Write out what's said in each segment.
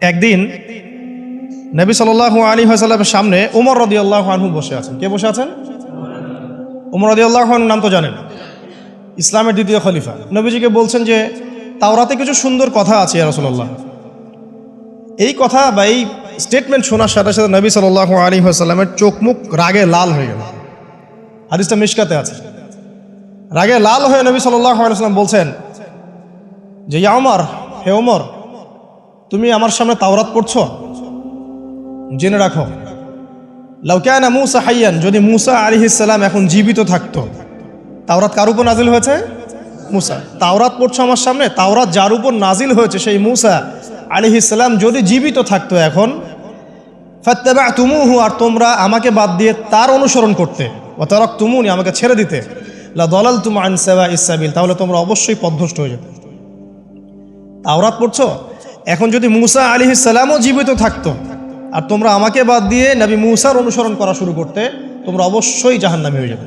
একদিন নবী সাল আলী হাসাল্লামের সামনে উমর রদি আল্লাহ আনহু বসে আছেন। কে বসে আছেন? উমর রদি আল্লাহ নাম তো জানেন। ইসলামের দ্বিতীয় খলিফা। নবীজিকে বলছেন যে, তাওরাতে কিছু সুন্দর কথা আছে রসল্লাহ এই কথা বা এই স্টেটমেন্ট শোনার সাথে সাথে নবী সাল আলী হাসাল্লামের চোখ মুখ রাগে লাল হয়ে গেল। হাদিসটা মিশকাতে আছে। রাগে লাল হয়ে নবী সাল্লাম বলছেন যে, ইয়া ওমর হে ওমর তুমি আমার সামনে তাওরাত পড়ছো? জেনে রাখো। লাউকায়না মুসা হাইয়ান, যদি মুসা আলিহিসাল্লাম এখন জীবিত থাকতো, তাওরাত কার উপর নাজিল হয়েছে? মুসা। তাওরাত পড়ছো আমার সামনে, তাওরাত যার উপর নাজিল হয়েছে সেই মুসা আলিহিসাল্লাম যদি জীবিত থাকতো এখন ফাত্তাবা তুমুহু আর তোমরা আমাকে বাদ দিয়ে তার অনুসরণ করতে ও তারক তুমুনি আমাকে ছেড়ে দিতে, লা দলাল তুম আনসাবা ইসাবিল তাহলে তোমরা অবশ্যই পদভ্রষ্ট হয়ে যেতে। তাওরাত পড়ছো? এখন যদি মুসা আলী সালামও জীবিত থাকতো, আর তোমরা আমাকে বাদ দিয়ে নবী মুসার অনুসরণ করা শুরু করতে, তোমরা অবশ্যই জাহান্নামী হয়ে যেতে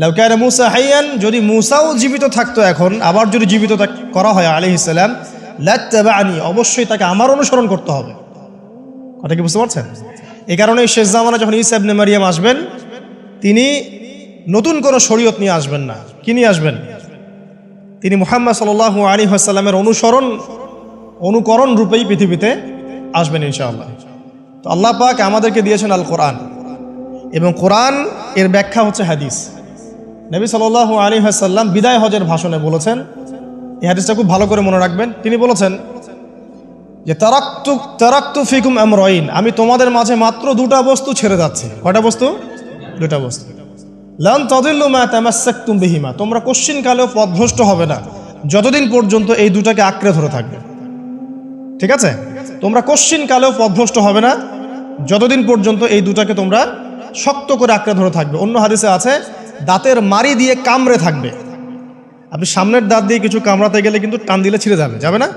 লাউকায়না মুসা হাইয়ান, যদি মুসাও জীবিত থাকতো এখন, আবার যদি জীবিত করা হয় আলী ইসলাম লানি অবশ্যই তাকে আমার অনুসরণ করতে হবে। কথা কি বুঝতে পারছেন? এ কারণে শেষ জামানা যখন ইসাবনে মারিয়াম আসবেন, তিনি নতুন কোনো শরীয়ত নিয়ে আসবেন না। কি নিয়ে আসবেন? তিনি মুহাম্মদ সাল আলী হাসাল্লামের অনুসরণ, অনুকরণ রূপেই পৃথিবীতে আসবেন ইনশাআল্লাহ। তো আল্লাহ পাক আমাদেরকে দিয়েছেন আল কোরআন এবং কোরআন এর ব্যাখ্যা হচ্ছে হাদিস। নবী সাল আলী হাসাল্লাম বিদায় হজের ভাষণে বলেছেন, এই হাদিসটা খুব ভালো করে মনে রাখবেন। তিনি বলেছেন যে, তারাক্তু তারাক্তু ফিকুম আমরইন। আমি তোমাদের মাঝে মাত্র দুটা বস্তু ছেড়ে যাচ্ছি। কয়টা বস্তু? দুটা বস্তু। লান তদিল্লু মা তামাসাক্তুম বিহিমা। তোমরা কোশ্চিন কালেও পথভ্রষ্ট হবে না। যতদিন পর্যন্ত এই দুটাকে আঁকড়ে ধরে থাকবে। ঠিক আছে? তোমরা কোশ্চিন কালেও পথভ্রষ্ট হবে না। যতদিন পর্যন্ত এই দুটাকে তোমরা শক্ত করে আঁকড়ে ধরে থাকবে। অন্য হাদিসে আছে, দাঁতের মারি দিয়ে কামড়ে থাকবে। আপনি সামনের দাঁত দিয়ে কিছু কামড়াতে গেলে কিন্তু টান দিলে ছিঁড়ে যাবে। যাবে না?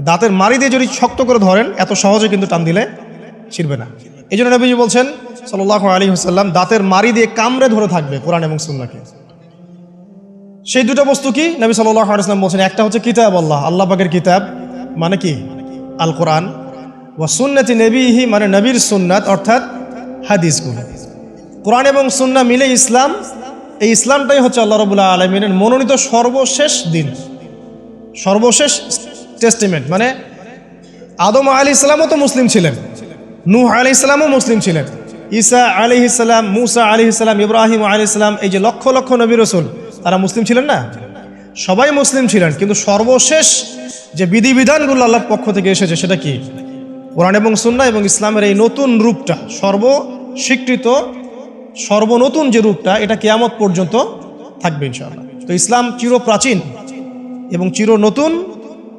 দাঁতের মারি দিয়ে যদি শক্ত করে ধরেন, এত সহজে কিন্তু টান দিলে ছিঁড়বে না। এই জন্য নবীজি বলছেন সাল্লাহ আলী হাসাল্লাম দাঁতের মারি দিয়ে কামড়ে ধরে থাকবে কোরআন এবং সুন্নাকে। সেই দুটো বস্তু কি? নবী সাল্লাহ আলাইসলাম বলছেন, একটা হচ্ছে কিতাব আল্লাহ আল্লাহ পাকের কিতাব মানে কি? আল কোরআন ওয়া সুন্নতি নবীহি মানে নবীর সুন্নাত, অর্থাৎ হাদিসগুলো। কোরআন এবং সুন্না মিলে ইসলাম, এই ইসলামটাই হচ্ছে আল্লাহ রবুল্লাহ আলমিনের মনোনীত সর্বশেষ দিন। সর্বশেষ টেস্টিমেন্ট মানে আদম আলী ইসলামও তো মুসলিম ছিলেন, নূহ আলি ইসলামও মুসলিম ছিলেন। ঈসা আলি ইসলাম মুসা আলি ইসলাম ইব্রাহিম আলি ইসলাম এই যে লক্ষ লক্ষ নবী রসুল, তারা মুসলিম ছিলেন না? সবাই মুসলিম ছিলেন, কিন্তু সর্বশেষ যে বিধিবিধানগুলো আল্লাহর পক্ষ থেকে এসেছে, সেটা কি? কোরআন এবং সুন্না এবং ইসলামের এই নতুন রূপটা, সর্বস্বীকৃত, সর্বনতুন যে রূপটা, এটা কেয়ামত পর্যন্ত থাকবে ইনশাআল্লাহ। তো ইসলাম চির প্রাচীন এবং চির নতুন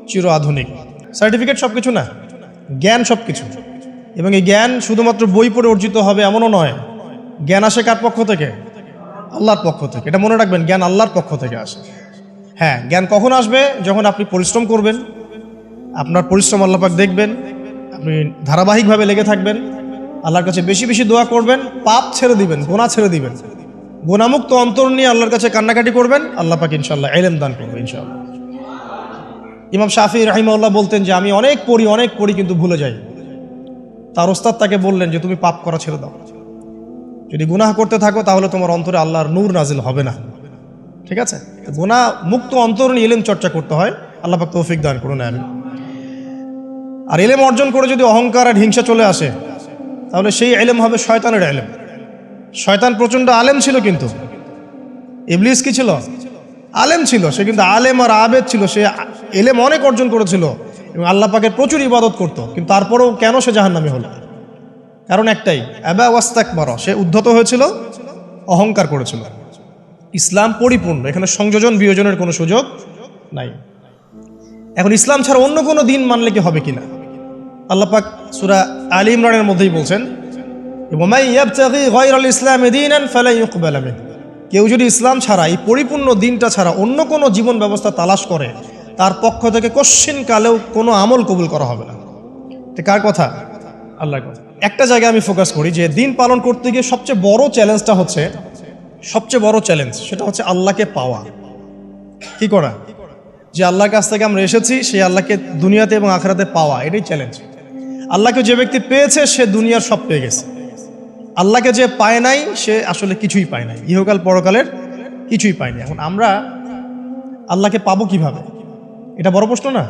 চির আধুনিক সার্টিফিকেট সব কিছু না? জ্ঞান সব কিছু এবং এই জ্ঞান শুধুমাত্র বই পড়ে অর্জিত হবে এমনও নয়। জ্ঞান আসে কার পক্ষ থেকে? আল্লাহর পক্ষ থেকে। এটা মনে রাখবেন, জ্ঞান আল্লাহর পক্ষ থেকে আসে। হ্যাঁ জ্ঞান কখন আসবে? যখন আপনি পরিশ্রম করবেন, আপনার পরিশ্রম আল্লাপাক দেখবেন, আপনি ধারাবাহিকভাবে লেগে থাকবেন, আল্লাহর কাছে বেশি বেশি দোয়া করবেন, পাপ ছেড়ে দিবেন গোনা ছেড়ে দিবেন। গোনামুক্ত অন্তর নিয়ে আল্লাহর কাছে কান্নাকাটি করবেন, আল্লাহ পাক ইনশাল্লাহ এলেম দান করবে ইনশাল্লাহ ইমাম শাফি রাহিমাল্লাহ বলতেন যে, আমি অনেক পড়ি অনেক পড়ি কিন্তু ভুলে যাই। তার ওস্তাদ তাকে বললেন যে, তুমি পাপ করা ছেড়ে দাও। যদি গুনাহ করতে থাকো, তাহলে তোমার অন্তরে আল্লাহর নূর নাজিল হবে না। ঠিক আছে? গুনাহ মুক্ত অন্তর নিয়ে এলেম চর্চা করতে হয়। আল্লাহ পাক তৌফিক দান করুন আমি আর এলেম অর্জন করে যদি অহংকার আর হিংসা চলে আসে, তাহলে সেই এলেম হবে শয়তানের এলেম। শয়তান প্রচণ্ড আলেম ছিল কিন্তু। ইবলিস কি ছিল? আলেম ছিল। সে কিন্তু আলেম আর আবেদ ছিল। সে এলেম অনেক অর্জন করেছিল। এবং আল্লাহ প্রচুর ইবাদত করতো, কিন্তু তারপরেও কেন সে জাহান্নামী হলো? কারণ একটাই অ্যাবা ওয়াস্তাক মার সে উদ্ধত হয়েছিল, অহংকার করেছিল। ইসলাম পরিপূর্ণ, এখানে সংযোজন, বিয়োজনের কোনো সুযোগ নাই। এখন ইসলাম ছাড়া অন্য কোনো দিন মানলে কি হবে কিনা? আল্লাহ পাক সুরা আলী ইমরানের মধ্যেই বলছেন ইসলামি কেউ যদি ইসলাম ছাড়া, এই পরিপূর্ণ দিনটা ছাড়া অন্য কোনো জীবন ব্যবস্থা তালাশ করে তার পক্ষ থেকে কশ্চিন কালেও কোনো আমল কবুল করা হবে না। তো কার কথা? আল্লাহর কথা। একটা জায়গায় আমি ফোকাস করি যে দিন পালন করতে গিয়ে সবচেয়ে বড় চ্যালেঞ্জটা হচ্ছে সবচেয়ে বড় চ্যালেঞ্জ সেটা হচ্ছে আল্লাহকে পাওয়া। কি করা? যে আল্লাহর কাছ থেকে আমরা এসেছি সেই আল্লাহকে দুনিয়াতে এবং আখরাতে পাওয়া এটাই চ্যালেঞ্জ আল্লাহকে যে ব্যক্তি পেয়েছে সে দুনিয়ার সব পেয়ে গেছে। আল্লাহকে যে পায় নাই সে আসলে কিছুই পায় নাই। ইহকাল পরকালের কিছুই পায়নি এখন আমরা আল্লাহকে পাবো কীভাবে? এটা বড় প্রশ্ন না?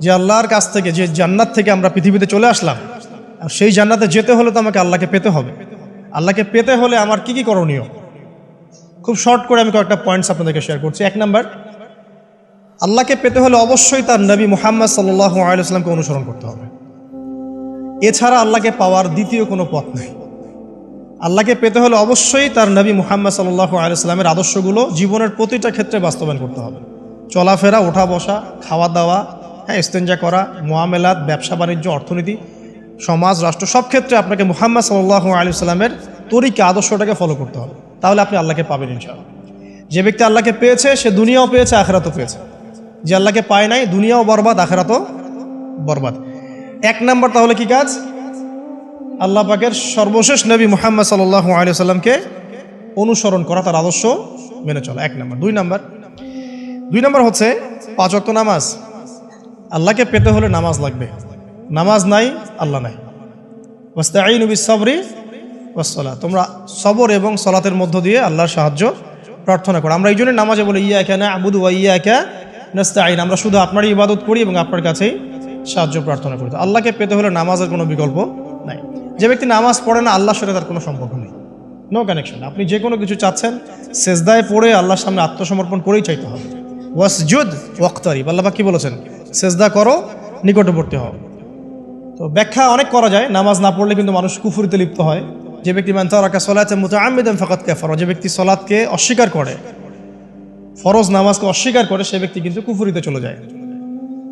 যে আল্লাহর কাছ থেকে, যে জান্নাত থেকে আমরা পৃথিবীতে চলে আসলাম, আর সেই জান্নাতে যেতে হলে তো আমাকে আল্লাহকে পেতে হবে। আল্লাহকে পেতে হলে আমার কি কি করণীয়? খুব শর্ট করে আমি কয়েকটা পয়েন্টস আপনাদেরকে শেয়ার করছি। এক নাম্বার আল্লাহকে পেতে হলে অবশ্যই তার নবী মুহাম্মদ সাল্লাহ আলাইসলামকে অনুসরণ করতে হবে। এছাড়া আল্লাহকে পাওয়ার দ্বিতীয় কোনো পথ নেই। আল্লাহকে পেতে হলে অবশ্যই তার নবী মুহাম্মদ সাল্লাহ আলাইস্লামের আদর্শগুলো জীবনের প্রতিটা ক্ষেত্রে বাস্তবায়ন করতে হবে। চলাফেরা ওঠা বসা খাওয়া দাওয়া হ্যাঁ ইস্তেঞ্জা করা, মোয়ামেলাত, ব্যবসা, বাণিজ্য, অর্থনীতি, সমাজ, রাষ্ট্র, সব ক্ষেত্রে আপনাকে মুহাম্মদ সাল্লাহ আলী সাল্লামের তরিকা, আদর্শটাকে ফলো করতে হবে। তাহলে আপনি আল্লাহকে পাবেন ইনশাআল্লাহ। যে ব্যক্তি আল্লাহকে পেয়েছে, সে দুনিয়াও পেয়েছে, আখেরাতও পেয়েছে। যে আল্লাহকে পায় নাই, দুনিয়াও বরবাদ, আখেরাতও বরবাদ। এক নাম্বার তাহলে কি কাজ? আল্লাহ পাকের সর্বশেষ নবী মুহাম্মদ সাল্লাহ আলিয়া সাল্লামকে অনুসরণ করা, তার আদর্শ মেনে চলা। এক নাম্বার। দুই নাম্বার দুই নম্বর হচ্ছে পাঁচ অক্ত নামাজ। আল্লাহকে পেতে হলে নামাজ লাগবে। নামাজ নাই, আল্লাহ নাই। ওয়াস্তাঈন নবী সবরি ওয়াসলা তোমরা সবর এবং সলাতের মধ্য দিয়ে আল্লাহর সাহায্য প্রার্থনা করো। আমরা এই জন্য নামাজে বলি ইয়া কেনা আবুদু ওয়া ইয়া কে নাস্তাঈন। আমরা শুধু আপনারই ইবাদত করি এবং আপনার কাছেই সাহায্য প্রার্থনা করি। আল্লাহকে পেতে হলে নামাজের কোনো বিকল্প নাই। যে ব্যক্তি নামাজ পড়ে না, আল্লাহর সাথে তার কোনো সম্পর্ক নেই। নো কানেকশন আপনি যে কোনো কিছু চাচ্ছেন, সেজদায় পড়ে আল্লাহর সামনে আত্মসমর্পণ করেই চাইতে হবে। ওয়াসজুদ ওয়াক্তারিব আল্লাহ কি বলেছেন? সেজদা করো, নিকটবর্তী হও। তো ব্যাখ্যা অনেক করা যায়, নামাজ না পড়লে কিন্তু মানুষ কুফুরিতে লিপ্ত হয়। যে ব্যক্তি মান্তারাকা সলাতে মতো আমিদান ফাকাত কাফার যে ব্যক্তি সলাৎকে অস্বীকার করে, ফরজ নামাজকে অস্বীকার করে, সে ব্যক্তি কিন্তু কুফুরিতে চলে যায়।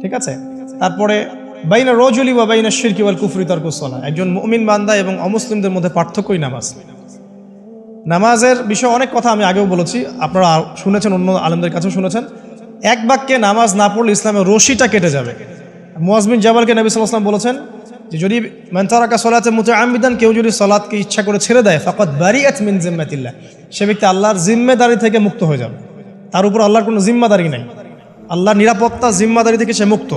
ঠিক আছে? তারপরে, বাইনা রজুলি বা বাইনা শিরকি ওয়াল কুফরি তার কুসলা একজন মুমিন বান্দা এবং অমুসলিমদের মধ্যে পার্থক্যই নামাজ। নামাজের বিষয়ে অনেক কথা আমি আগেও বলেছি, আপনারা শুনেছেন, অন্য আলমদের কাছেও শুনেছেন। এক বাক্যে নামাজ না পড়লে ইসলামের রশিটা কেটে যাবে। মুয়াজমিন জাবালকে নবী সাল্লাম বলেছেন যে, যদি মেন্তারাকা সলাতে মুতে আমিদান কেউ যদি সলাৎকে ইচ্ছা করে ছেড়ে দেয় ফকত বারিয়াত মিন জিম্মাতিল্লাহ। সে ব্যক্তি আল্লাহর জিম্মেদারি থেকে মুক্ত হয়ে যাবে। তার উপর আল্লাহর কোনো জিম্মাদারি নাই। আল্লাহর নিরাপত্তা, জিম্মাদারি থেকে সে মুক্ত।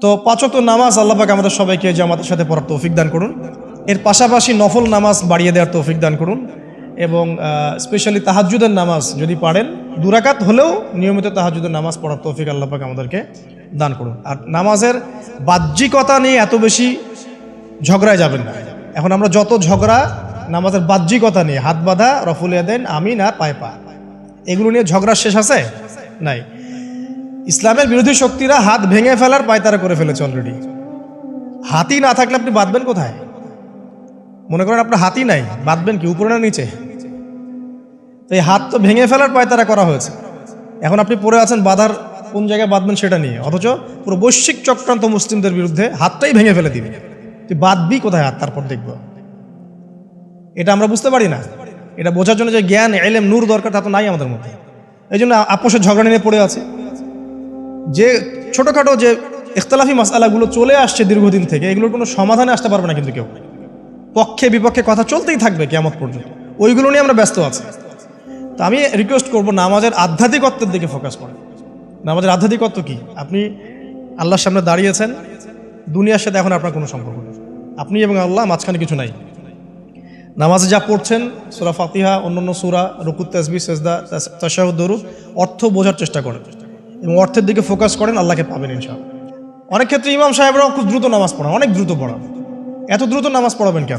তো পাঁচক নামাজ আল্লাহ পাক আমাদের সবাইকে জামাতের সাথে পড়ার তৌফিক দান করুন। এর পাশাপাশি নফল নামাজ বাড়িয়ে দেওয়ার তৌফিক দান করুন। এবং স্পেশালি তাহাজুদের নামাজ যদি পারেন দুরাকাত হলেও নিয়মিত তাহাজুদের নামাজ পড়ার তৌফিক আল্লাহ পাক আমাদেরকে দান করুন। আর নামাজের বাহ্যিকতা নিয়ে এত বেশি ঝগড়ায় যাবেন না। এখন আমরা যত ঝগড়া, নামাজের বাহ্যিকতা নিয়ে, হাত বাঁধা রফুলিয়া দেন আমিন আর পায় পা, এগুলো নিয়ে ঝগড়া শেষ আছে? নাই। ইসলামের বিরোধী শক্তিরা হাত ভেঙে ফেলার পায়তারা করে ফেলেছে অলরেডি হাতি না থাকলে আপনি বাঁধবেন কোথায়? মনে করেন আপনার হাতি নাই, বাঁধবেন কি, উপরে না নিচে? তো এই হাত তো ভেঙে ফেলার পায়তারা করা হয়েছে। এখন আপনি পড়ে আছেন বাধার কোন জায়গায় বাঁধবেন সেটা নিয়ে। অথচ পুরো বৈশ্বিক চক্রান্ত মুসলিমদের বিরুদ্ধে হাতটাই ভেঙে ফেলে দিবে। তুই বাঁধবি কোথায় হাত? তারপর দেখব। এটা আমরা বুঝতে পারি না। এটা বোঝার জন্য যে জ্ঞান, এলেম, নূর দরকার তা তো নাই আমাদের মধ্যে। এই জন্য আপোষের ঝগড়া নিয়ে পড়ে আছে। যে ছোটোখাটো যে ইখতলাফি মশালাগুলো চলে আসছে দীর্ঘদিন থেকে, এগুলোর কোনো সমাধানে আসতে পারবে না কিন্তু কেউ। পক্ষে বিপক্ষে কথা চলতেই থাকবে কেমন পর্যন্ত। ওইগুলো নিয়ে আমরা ব্যস্ত আছি। তো আমি রিকোয়েস্ট করব নামাজের আধ্যাত্মিকত্বের দিকে ফোকাস করেন নামাজের আধ্যাত্মিকত্ব কি? আপনি আল্লাহর সামনে দাঁড়িয়েছেন, দুনিয়ার সাথে এখন আপনার কোনো সম্পর্ক নেই। আপনি এবং আল্লাহ মাঝখানে কিছু নাই। নামাজে যা পড়ছেন, সুরা ফাতিহা, অন্যান্য সুরা, রুকুত তাসবি সেজদা তাশাহুদ, দরুদ, অর্থ বোঝার চেষ্টা করেন। এবং অর্থের দিকে ফোকাস করেন, আল্লাহকে পাবেন ইনশাআল্লাহ। অনেক ক্ষেত্রে ইমাম সাহেবরাও খুব দ্রুত নামাজ পড়ান, অনেক দ্রুত পড়ান। এত দ্রুত নামাজ পড়াবেন কেন?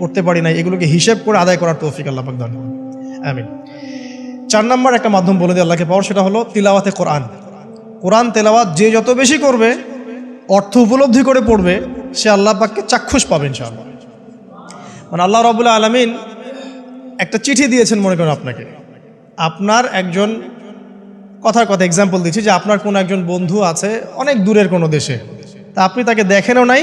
পড়তে পারি নাই, এগুলোকে হিসেব করে আদায় করার তৌফিক আল্লাহ পাক দান আমিন। চার নম্বর একটা মাধ্যম বলে দিয়ে আল্লাহকে পাওয়ার সেটা হলো তিলাওয়াতে কোরআন। কোরআন তেলাওয়াত যে যত বেশি করবে, অর্থ উপলব্ধি করে পড়বে, সে আল্লাহ পাককে চাক্ষুষ পাবে ইনশাআল্লাহ। মানে আল্লাহ রবুল্লা আলমিন একটা চিঠি দিয়েছেন, মনে করেন আপনাকে। আপনার একজন, কথার কথা এক্সাম্পল দিচ্ছি যে আপনার কোনো একজন বন্ধু আছে অনেক দূরের কোনো দেশে, তা আপনি তাকে দেখেনও নাই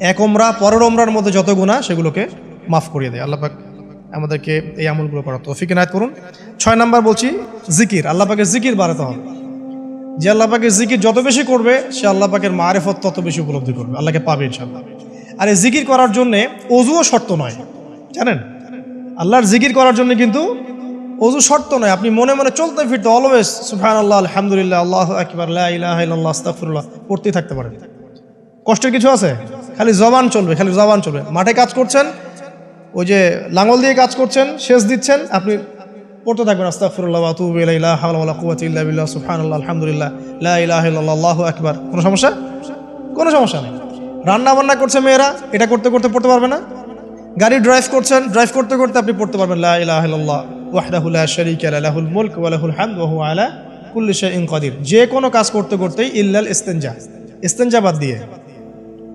এক ওমরা, পরের ওমরার মধ্যে যত গুণা সেগুলোকে মাফ করিয়ে দেয়। আল্লাহ পাক আমাদেরকে এই আমলগুলো করার তৌফিক এনায়ত করুন। ছয় নাম্বার বলছি, জিকির। আল্লাহ পাকের জিকির বাড়াতে হবে। যে আল্লাহ পাকের জিকির যত বেশি করবে, সে আল্লাহ পাকের মারেফত তত বেশি উপলব্ধি করবে। আল্লাহকে পাবে ইনশাল্লাহ আর এই জিকির করার জন্যে অজুও শর্ত নয়। জানেন? আল্লাহর জিকির করার জন্য কিন্তু অজু শর্ত নয়। আপনি মনে মনে চলতে ফিরতে অলওয়েজ সুফান আল্লাহ আলহামদুলিল্লাহ, আল্লাহ আকবর আল্লাহ আস্তাফুল্লাহ পড়তেই থাকতে পারেন। কষ্টের কিছু আছে? খালি জবান চলবে, খালি জবান চলবে। মাঠে কাজ করছেন, ওই যে লাঙল দিয়ে কাজ করছেন শেষ দিচ্ছেন, আপনি পড়তে থাকবেন আস্তাফুল্লাহ আতুব ইলাইলা হাওলা কুওয়াতি ইল্লা বিল্লাহ, সুবহানাল্লাহ, আলহামদুলিল্লাহ, লা কোনো সমস্যা? কোনো সমস্যা নেই। রান্না বান্না করছে মেয়েরা, এটা করতে করতে পড়তে পারবে না। গাড়ি ড্রাইভ করছেন ড্রাইভ করতে করতে আপনি পড়তে পারবেন, লা মুলক যে কোনো কাজ করতে করতেই ইল্লাল ইস্তেনজা ইস্তেনজা বাদ দিয়ে।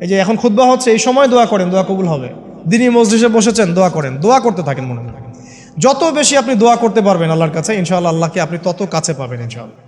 এই যে এখন খুদ্া হচ্ছে, এই সময় দোয়া করেন, দোয়া কবুল হবে। দিনই মসজিদে বসেছেন, দোয়া করেন, দোয়া করতে থাকেন, মনে মনে যত বেশি আপনি দোয়া করতে পারবেন আল্লাহর কাছে, ইনশাআল্লাহ আল্লাহকে আপনি তত কাছে পাবেন, ইনশাআল্লাহ।